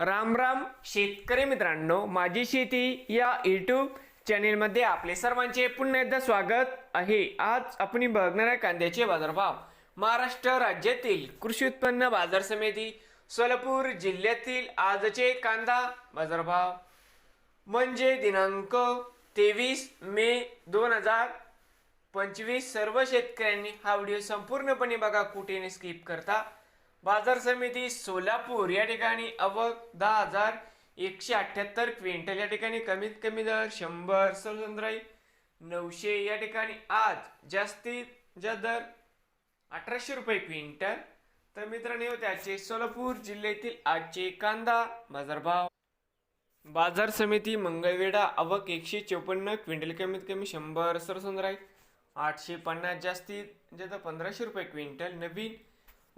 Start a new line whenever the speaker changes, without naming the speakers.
राम राम शेतकरी मित्रांनो माझी शेती या यूट्यूब चॅनेलमध्ये आपले सर्वांचे पुन्हा एकदा स्वागत आहे. आज आपण बघणार आहे कांद्याचे बाजारभाव. महाराष्ट्र राज्यातील कृषी उत्पन्न बाजार समिती सोलापूर जिल्ह्यातील आजचे कांदा बाजारभाव. म्हणजे दिनांक तेवीस मे दोन हजार पंचवीस सर्व शेतकऱ्यांनी हा व्हिडिओ संपूर्णपणे बघा कुठे स्किप करता. बाजार समिती सोलापूर या ठिकाणी अवक दहा हजार एकशे अठ्ठ्याहत्तर क्विंटल या ठिकाणी कमीत कमी दर शंभर सलसंद्राई नऊशे या ठिकाणी आज जास्तीत जास्त दर अठराशे रुपये क्विंटल. तर मित्रांनो त्याचे सोलापूर जिल्ह्यातील आजचे कांदा बाजारभाव. बाजार समिती मंगळवेढा अवक एकशे चौपन्न क्विंटल कमीत कमी शंभर सरसंद्राई आठशे पन्नास जास्तीत जास्त पंधराशे रुपये क्विंटल. नवीन